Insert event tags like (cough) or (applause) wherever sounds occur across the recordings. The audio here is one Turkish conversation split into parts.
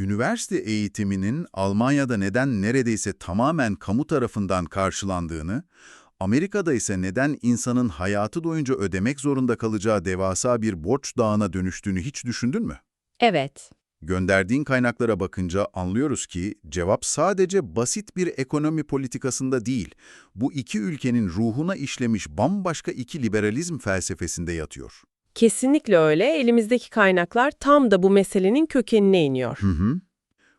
üniversite eğitiminin Almanya'da neden neredeyse tamamen kamu tarafından karşılandığını, Amerika'da ise neden insanın hayatı boyunca ödemek zorunda kalacağı devasa bir borç dağına dönüştüğünü hiç düşündün mü? Evet. Gönderdiğin kaynaklara bakınca anlıyoruz ki cevap sadece basit bir ekonomi politikasında değil, bu iki ülkenin ruhuna işlemiş bambaşka iki liberalizm felsefesinde yatıyor. Kesinlikle öyle. Elimizdeki kaynaklar tam da bu meselenin kökenine iniyor. Hı hı.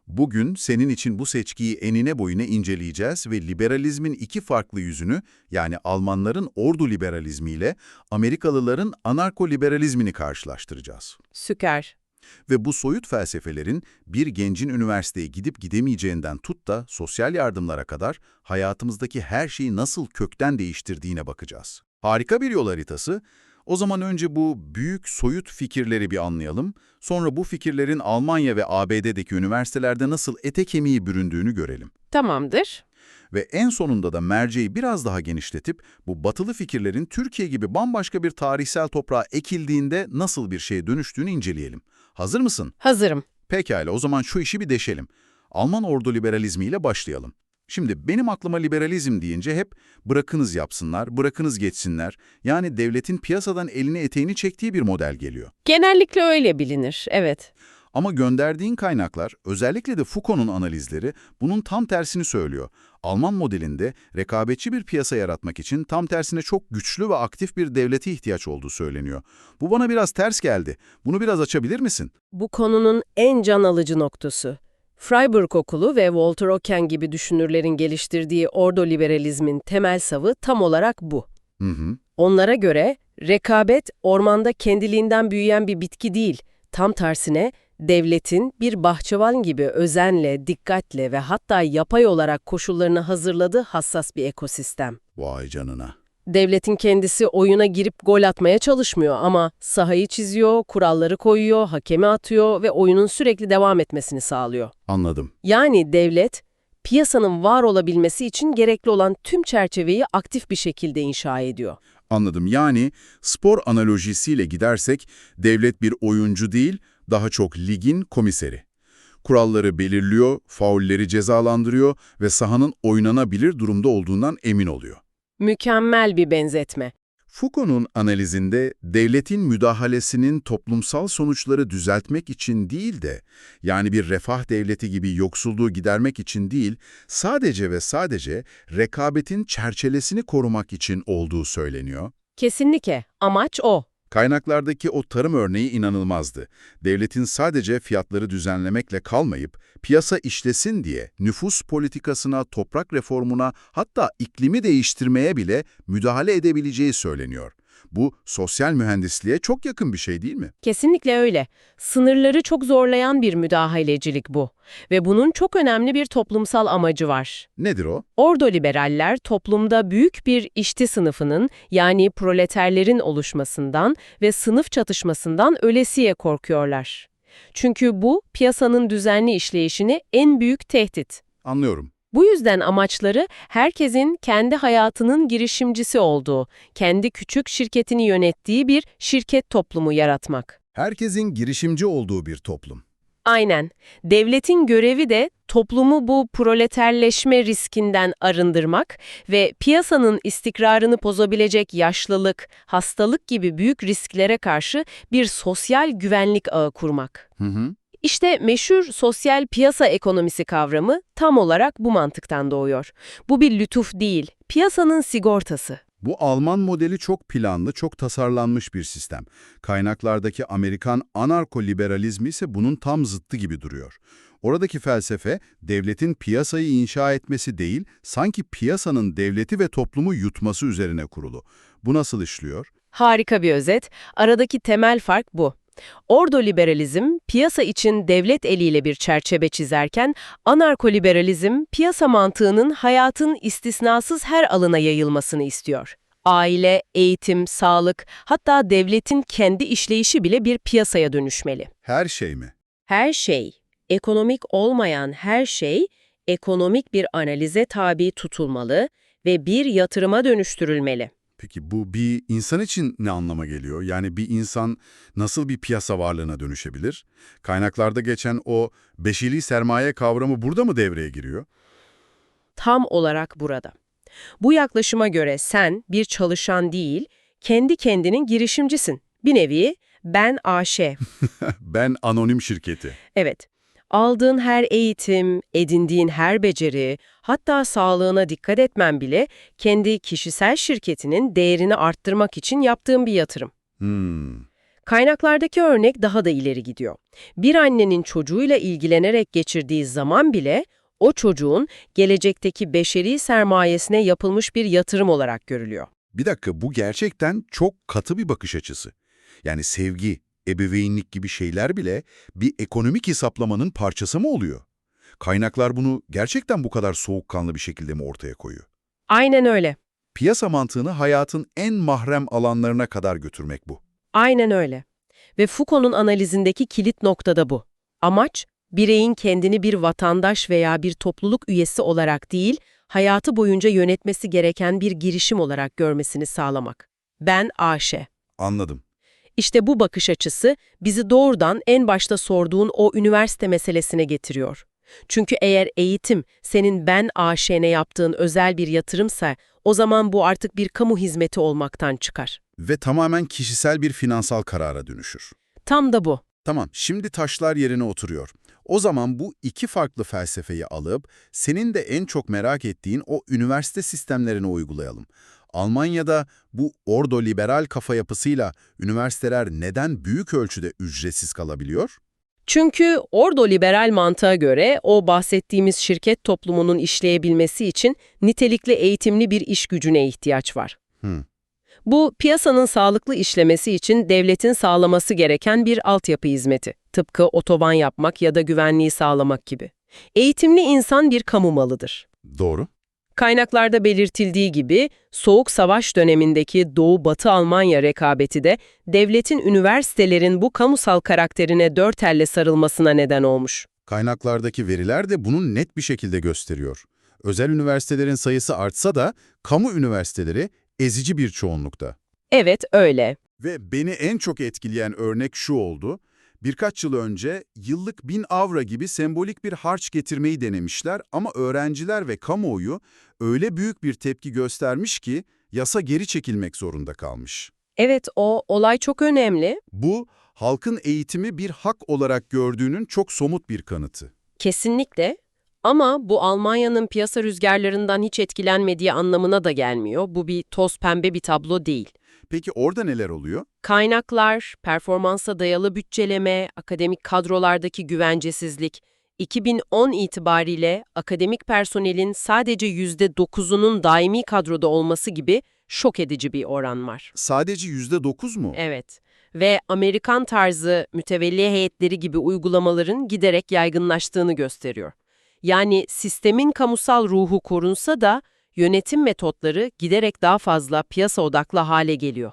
Bugün senin için bu seçkiyi enine boyuna inceleyeceğiz ve liberalizmin iki farklı yüzünü, yani Almanların ordu liberalizmiyle Amerikalıların anarko-liberalizmini karşılaştıracağız. Süper. Ve bu soyut felsefelerin bir gencin üniversiteye gidip gidemeyeceğinden tut da sosyal yardımlara kadar hayatımızdaki her şeyi nasıl kökten değiştirdiğine bakacağız. Harika bir yol haritası. O zaman önce bu büyük soyut fikirleri bir anlayalım. Sonra bu fikirlerin Almanya ve ABD'deki üniversitelerde nasıl ete kemiği büründüğünü görelim. Tamamdır. Ve en sonunda da merceği biraz daha genişletip bu batılı fikirlerin Türkiye gibi bambaşka bir tarihsel toprağa ekildiğinde nasıl bir şeye dönüştüğünü inceleyelim. Hazır mısın? Hazırım. Pekala o zaman şu işi bir deşelim. Alman ordu liberalizmiyle başlayalım. Şimdi benim aklıma liberalizm deyince hep bırakınız yapsınlar, bırakınız geçsinler. Yani devletin piyasadan elini eteğini çektiği bir model geliyor. Genellikle öyle bilinir, evet. Ama gönderdiğin kaynaklar, özellikle de Foucault'un analizleri bunun tam tersini söylüyor. Alman modelinde rekabetçi bir piyasa yaratmak için tam tersine çok güçlü ve aktif bir devlete ihtiyaç olduğu söyleniyor. Bu bana biraz ters geldi. Bunu biraz açabilir misin? Bu konunun en can alıcı noktası. Freiburg Okulu ve Walter Oken gibi düşünürlerin geliştirdiği ordo liberalizmin temel savı tam olarak bu. Hı hı. Onlara göre rekabet ormanda kendiliğinden büyüyen bir bitki değil, tam tersine devletin bir bahçıvan gibi özenle, dikkatle ve hatta yapay olarak koşullarını hazırladığı hassas bir ekosistem. Vay canına. Devletin kendisi oyuna girip gol atmaya çalışmıyor ama sahayı çiziyor, kuralları koyuyor, hakemi atıyor ve oyunun sürekli devam etmesini sağlıyor. Anladım. Yani devlet, piyasanın var olabilmesi için gerekli olan tüm çerçeveyi aktif bir şekilde inşa ediyor. Anladım. Yani spor analojisiyle gidersek devlet bir oyuncu değil, daha çok ligin komiseri. Kuralları belirliyor, faulleri cezalandırıyor ve sahanın oynanabilir durumda olduğundan emin oluyor. Mükemmel bir benzetme. Foucault'un analizinde devletin müdahalesinin toplumsal sonuçları düzeltmek için değil de, yani bir refah devleti gibi yoksulluğu gidermek için değil, sadece ve sadece rekabetin çerçevesini korumak için olduğu söyleniyor. Kesinlikle. Amaç o. Kaynaklardaki o tarım örneği inanılmazdı. Devletin sadece fiyatları düzenlemekle kalmayıp, piyasa işlesin diye nüfus politikasına, toprak reformuna, hatta iklimi değiştirmeye bile müdahale edebileceği söyleniyor. Bu, sosyal mühendisliğe çok yakın bir şey değil mi? Kesinlikle öyle. Sınırları çok zorlayan bir müdahalecilik bu. Ve bunun çok önemli bir toplumsal amacı var. Nedir o? Ordo liberaller toplumda büyük bir işçi sınıfının yani proleterlerin oluşmasından ve sınıf çatışmasından ölesiye korkuyorlar. Çünkü bu piyasanın düzenli işleyişini en büyük tehdit. Anlıyorum. Bu yüzden amaçları herkesin kendi hayatının girişimcisi olduğu, kendi küçük şirketini yönettiği bir şirket toplumu yaratmak. Herkesin girişimci olduğu bir toplum. Aynen. Devletin görevi de toplumu bu proleterleşme riskinden arındırmak ve piyasanın istikrarını bozabilecek yaşlılık, hastalık gibi büyük risklere karşı bir sosyal güvenlik ağı kurmak. Hı hı. İşte meşhur sosyal piyasa ekonomisi kavramı tam olarak bu mantıktan doğuyor. Bu bir lütuf değil, piyasanın sigortası. Bu Alman modeli çok planlı, çok tasarlanmış bir sistem. Kaynaklardaki Amerikan anarko-liberalizmi ise bunun tam zıttı gibi duruyor. Oradaki felsefe, devletin piyasayı inşa etmesi değil, sanki piyasanın devleti ve toplumu yutması üzerine kurulu. Bu nasıl işliyor? Harika bir özet. Aradaki temel fark bu. Ordo liberalizm, piyasa için devlet eliyle bir çerçeve çizerken, anarko-liberalizm, piyasa mantığının hayatın istisnasız her alana yayılmasını istiyor. Aile, eğitim, sağlık, hatta devletin kendi işleyişi bile bir piyasaya dönüşmeli. Her şey mi? Her şey, ekonomik olmayan her şey, ekonomik bir analize tabi tutulmalı ve bir yatırıma dönüştürülmeli. Peki bu bir insan için ne anlama geliyor? Yani bir insan nasıl bir piyasa varlığına dönüşebilir? Kaynaklarda geçen o beşili sermaye kavramı burada mı devreye giriyor? Tam olarak burada. Bu yaklaşıma göre sen bir çalışan değil, kendi kendinin girişimcisin. Bir nevi ben AŞ. (laughs) Ben anonim şirketi. Evet. Aldığın her eğitim, edindiğin her beceri, hatta sağlığına dikkat etmen bile kendi kişisel şirketinin değerini arttırmak için yaptığın bir yatırım. Hmm. Kaynaklardaki örnek daha da ileri gidiyor. Bir annenin çocuğuyla ilgilenerek geçirdiği zaman bile o çocuğun gelecekteki beşeri sermayesine yapılmış bir yatırım olarak görülüyor. Bir dakika bu gerçekten çok katı bir bakış açısı. Yani sevgi, ebeveynlik gibi şeyler bile bir ekonomik hesaplamanın parçası mı oluyor? Kaynaklar bunu gerçekten bu kadar soğukkanlı bir şekilde mi ortaya koyuyor? Aynen öyle. Piyasa mantığını hayatın en mahrem alanlarına kadar götürmek bu. Aynen öyle. Ve Foucault'un analizindeki kilit nokta da bu. Amaç, bireyin kendini bir vatandaş veya bir topluluk üyesi olarak değil, hayatı boyunca yönetmesi gereken bir girişim olarak görmesini sağlamak. Ben Ayşe. Anladım. İşte bu bakış açısı bizi doğrudan en başta sorduğun o üniversite meselesine getiriyor. Çünkü eğer eğitim senin ben AŞ'ne yaptığın özel bir yatırımsa, o zaman bu artık bir kamu hizmeti olmaktan çıkar. Ve tamamen kişisel bir finansal karara dönüşür. Tam da bu. Tamam, şimdi taşlar yerine oturuyor. O zaman bu iki farklı felsefeyi alıp senin de en çok merak ettiğin o üniversite sistemlerine uygulayalım. Almanya'da bu ordo-liberal kafa yapısıyla üniversiteler neden büyük ölçüde ücretsiz kalabiliyor? Çünkü ordo liberal mantığa göre o bahsettiğimiz şirket toplumunun işleyebilmesi için nitelikli eğitimli bir iş gücüne ihtiyaç var. Hı. Bu piyasanın sağlıklı işlemesi için devletin sağlaması gereken bir altyapı hizmeti. Tıpkı otoban yapmak ya da güvenliği sağlamak gibi. Eğitimli insan bir kamu malıdır. Doğru. Kaynaklarda belirtildiği gibi Soğuk Savaş dönemindeki Doğu-Batı Almanya rekabeti de devletin üniversitelerin bu kamusal karakterine dört elle sarılmasına neden olmuş. Kaynaklardaki veriler de bunu net bir şekilde gösteriyor. Özel üniversitelerin sayısı artsa da kamu üniversiteleri ezici bir çoğunlukta. Evet öyle. Ve beni en çok etkileyen örnek şu oldu. Birkaç yıl önce yıllık 1000 avro gibi sembolik bir harç getirmeyi denemişler ama öğrenciler ve kamuoyu öyle büyük bir tepki göstermiş ki yasa geri çekilmek zorunda kalmış. Evet o olay çok önemli. Bu, halkın eğitimi bir hak olarak gördüğünün çok somut bir kanıtı. Kesinlikle. Ama bu Almanya'nın piyasa rüzgarlarından hiç etkilenmediği anlamına da gelmiyor. Bu bir toz pembe bir tablo değil. Peki orada neler oluyor? Kaynaklar, performansa dayalı bütçeleme, akademik kadrolardaki güvencesizlik, 2010 itibariyle akademik personelin sadece %9'unun daimi kadroda olması gibi şok edici bir oran var. Sadece %9 mu? Evet ve Amerikan tarzı mütevelli heyetleri gibi uygulamaların giderek yaygınlaştığını gösteriyor. Yani sistemin kamusal ruhu korunsa da yönetim metotları giderek daha fazla piyasa odaklı hale geliyor.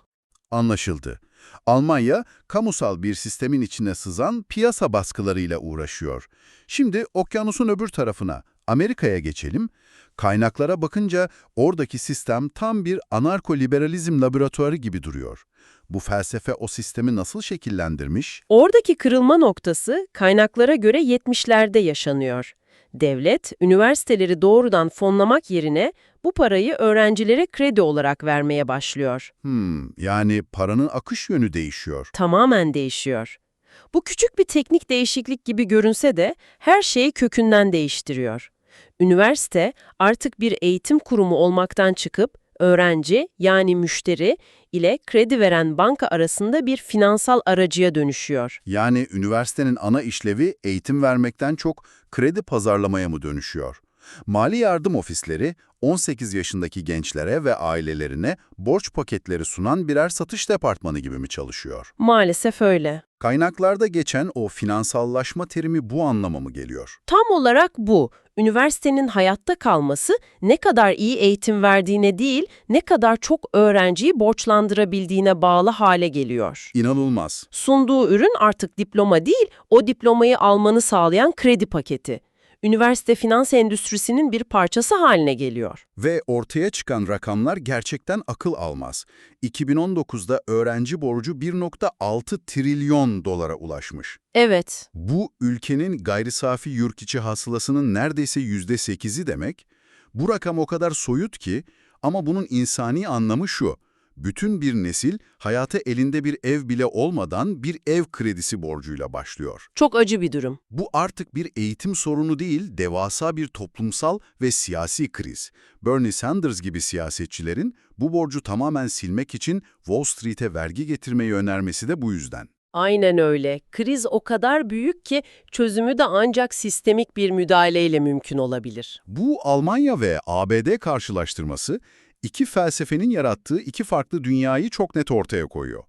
Anlaşıldı. Almanya, kamusal bir sistemin içine sızan piyasa baskılarıyla uğraşıyor. Şimdi okyanusun öbür tarafına, Amerika'ya geçelim. Kaynaklara bakınca oradaki sistem tam bir anarko-liberalizm laboratuvarı gibi duruyor. Bu felsefe o sistemi nasıl şekillendirmiş? Oradaki kırılma noktası kaynaklara göre 70'lerde yaşanıyor. Devlet, üniversiteleri doğrudan fonlamak yerine bu parayı öğrencilere kredi olarak vermeye başlıyor. Hmm, yani paranın akış yönü değişiyor. Tamamen değişiyor. Bu küçük bir teknik değişiklik gibi görünse de her şeyi kökünden değiştiriyor. Üniversite artık bir eğitim kurumu olmaktan çıkıp öğrenci yani müşteri ile kredi veren banka arasında bir finansal aracıya dönüşüyor. Yani üniversitenin ana işlevi eğitim vermekten çok kredi pazarlamaya mı dönüşüyor? Mali yardım ofisleri 18 yaşındaki gençlere ve ailelerine borç paketleri sunan birer satış departmanı gibi mi çalışıyor? Maalesef öyle. Kaynaklarda geçen o finansallaşma terimi bu anlama mı geliyor? Tam olarak bu. Üniversitenin hayatta kalması ne kadar iyi eğitim verdiğine değil, ne kadar çok öğrenciyi borçlandırabildiğine bağlı hale geliyor. İnanılmaz. Sunduğu ürün artık diploma değil, o diplomayı almanı sağlayan kredi paketi. Üniversite finans endüstrisinin bir parçası haline geliyor. Ve ortaya çıkan rakamlar gerçekten akıl almaz. 2019'da öğrenci borcu 1.6 trilyon dolara ulaşmış. Evet, Bu ülkenin gayri safi yurt içi hasılasının neredeyse %8'i demek. Bu rakam o kadar soyut ki ama bunun insani anlamı şu. Bütün bir nesil hayata elinde bir ev bile olmadan bir ev kredisi borcuyla başlıyor. çok acı bir durum. Bu artık bir eğitim sorunu değil, devasa bir toplumsal ve siyasi kriz. Bernie Sanders gibi siyasetçilerin bu borcu tamamen silmek için Wall Street'e vergi getirmeyi önermesi de bu yüzden. Aynen öyle. Kriz o kadar büyük ki çözümü de ancak sistemik bir müdahaleyle mümkün olabilir. Bu Almanya ve ABD karşılaştırması iki felsefenin yarattığı iki farklı dünyayı çok net ortaya koyuyor.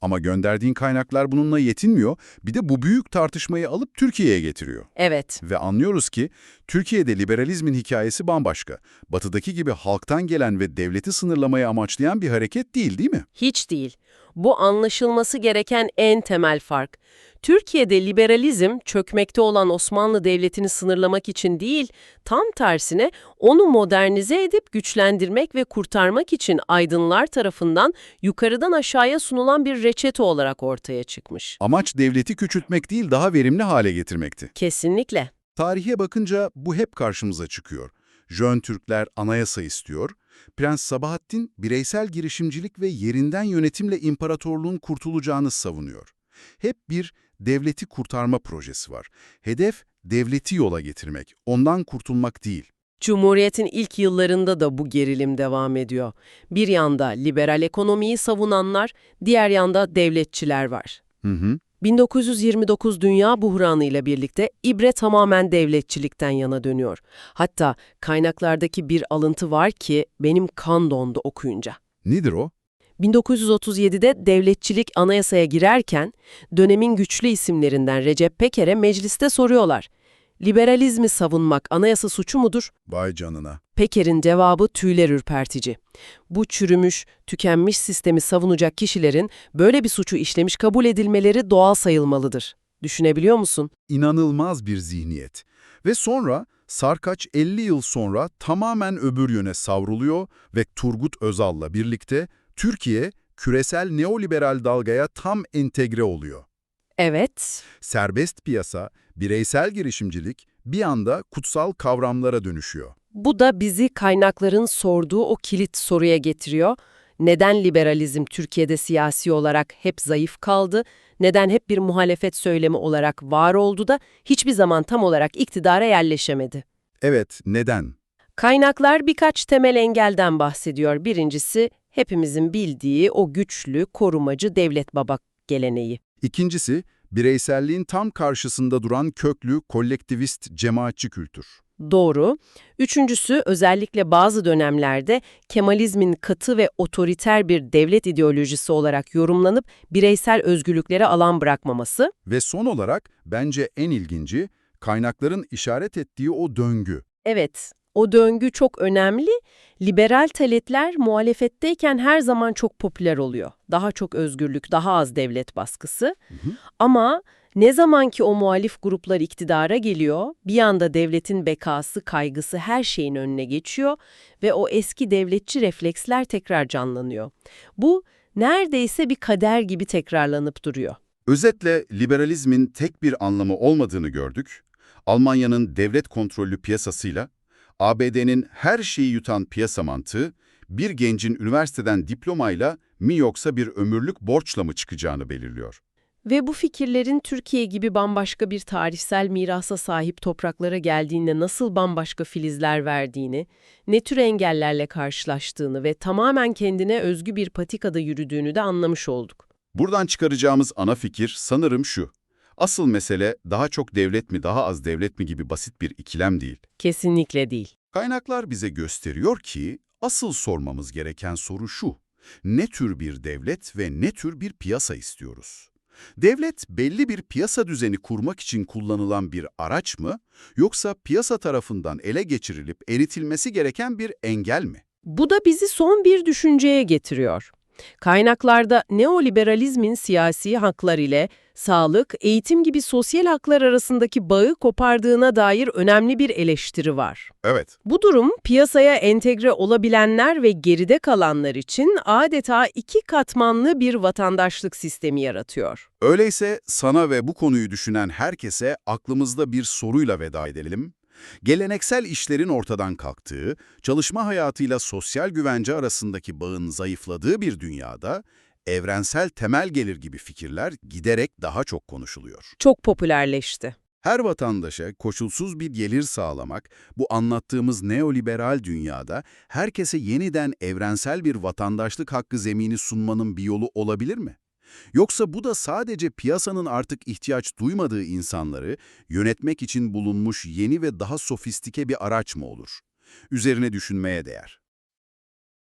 Ama gönderdiğin kaynaklar bununla yetinmiyor, bir de bu büyük tartışmayı alıp Türkiye'ye getiriyor. Evet, Ve anlıyoruz ki Türkiye'de liberalizmin hikayesi bambaşka. Batıdaki gibi halktan gelen ve devleti sınırlamayı amaçlayan bir hareket değil değil mi? hiç değil. Bu anlaşılması gereken en temel fark. Türkiye'de liberalizm çökmekte olan Osmanlı Devleti'ni sınırlamak için değil, tam tersine onu modernize edip güçlendirmek ve kurtarmak için aydınlar tarafından yukarıdan aşağıya sunulan bir reçete olarak ortaya çıkmış. Amaç devleti küçültmek değil daha verimli hale getirmekti. Kesinlikle. Tarihe bakınca bu hep karşımıza çıkıyor. Jön Türkler anayasa istiyor. Prens Sabahattin bireysel girişimcilik ve yerinden yönetimle imparatorluğun kurtulacağını savunuyor. Hep bir devleti kurtarma projesi var. Hedef devleti yola getirmek, ondan kurtulmak değil. Cumhuriyet'in ilk yıllarında da bu gerilim devam ediyor. Bir yanda liberal ekonomiyi savunanlar, diğer yanda devletçiler var. Hı hı. 1929 dünya buhranı ile birlikte ibre tamamen devletçilikten yana dönüyor. Hatta kaynaklardaki bir alıntı var ki benim kan dondu okuyunca. Nedir o? 1937'de devletçilik anayasaya girerken dönemin güçlü isimlerinden Recep Peker'e mecliste soruyorlar. Liberalizmi savunmak anayasa suçu mudur? Vay canına. Peker'in cevabı tüyler ürpertici. Bu çürümüş, tükenmiş sistemi savunacak kişilerin böyle bir suçu işlemiş kabul edilmeleri doğal sayılmalıdır. Düşünebiliyor musun? İnanılmaz bir zihniyet. Ve sonra Sarkaç 50 yıl sonra tamamen öbür yöne savruluyor ve Turgut Özal'la birlikte Türkiye küresel neoliberal dalgaya tam entegre oluyor. Evet, Serbest piyasa, bireysel girişimcilik bir anda kutsal kavramlara dönüşüyor. bu da bizi kaynakların sorduğu o kilit soruya getiriyor. Neden liberalizm Türkiye'de siyasi olarak hep zayıf kaldı? Neden hep bir muhalefet söylemi olarak var oldu da hiçbir zaman tam olarak iktidara yerleşemedi? Evet, neden? Kaynaklar birkaç temel engelden bahsediyor. Birincisi, hepimizin bildiği o güçlü, korumacı devlet baba geleneği. İkincisi, bireyselliğin tam karşısında duran köklü, kolektivist, cemaatçi kültür. Doğru. Üçüncüsü, özellikle bazı dönemlerde Kemalizmin katı ve otoriter bir devlet ideolojisi olarak yorumlanıp bireysel özgürlüklere alan bırakmaması. Ve son olarak, bence en ilginci, kaynakların işaret ettiği o döngü. Evet, o döngü çok önemli. Liberal taletler muhalefetteyken her zaman çok popüler oluyor. Daha çok özgürlük, daha az devlet baskısı. Ama ne zaman ki o muhalif gruplar iktidara geliyor, bir anda devletin bekası, kaygısı her şeyin önüne geçiyor ve o eski devletçi refleksler tekrar canlanıyor. Bu neredeyse bir kader gibi tekrarlanıp duruyor. Özetle liberalizmin tek bir anlamı olmadığını gördük. Almanya'nın devlet kontrollü piyasasıyla, ABD'nin her şeyi yutan piyasa mantığı, bir gencin üniversiteden diplomayla mi yoksa bir ömürlük borçla mı çıkacağını belirliyor. Ve bu fikirlerin Türkiye gibi bambaşka bir tarihsel mirasa sahip topraklara geldiğinde nasıl bambaşka filizler verdiğini, ne tür engellerle karşılaştığını ve tamamen kendine özgü bir patikada yürüdüğünü de anlamış olduk. Buradan çıkaracağımız ana fikir sanırım şu. Asıl mesele daha çok devlet mi daha az devlet mi gibi basit bir ikilem değil. Kesinlikle değil. Kaynaklar bize gösteriyor ki asıl sormamız gereken soru şu. Ne tür bir devlet ve ne tür bir piyasa istiyoruz? Devlet belli bir piyasa düzeni kurmak için kullanılan bir araç mı yoksa piyasa tarafından ele geçirilip eritilmesi gereken bir engel mi? Bu da bizi son bir düşünceye getiriyor. Kaynaklarda neoliberalizmin siyasi haklar ile sağlık, eğitim gibi sosyal haklar arasındaki bağı kopardığına dair önemli bir eleştiri var. Evet. Bu durum piyasaya entegre olabilenler ve geride kalanlar için adeta iki katmanlı bir vatandaşlık sistemi yaratıyor. Öyleyse sana ve bu konuyu düşünen herkese aklımızda bir soruyla veda edelim. Geleneksel işlerin ortadan kalktığı, çalışma hayatıyla sosyal güvence arasındaki bağın zayıfladığı bir dünyada, evrensel temel gelir gibi fikirler giderek daha çok konuşuluyor. Çok popülerleşti. Her vatandaşa koşulsuz bir gelir sağlamak, bu anlattığımız neoliberal dünyada herkese yeniden evrensel bir vatandaşlık hakkı zemini sunmanın bir yolu olabilir mi? Yoksa bu da sadece piyasanın artık ihtiyaç duymadığı insanları yönetmek için bulunmuş yeni ve daha sofistike bir araç mı olur? Üzerine düşünmeye değer.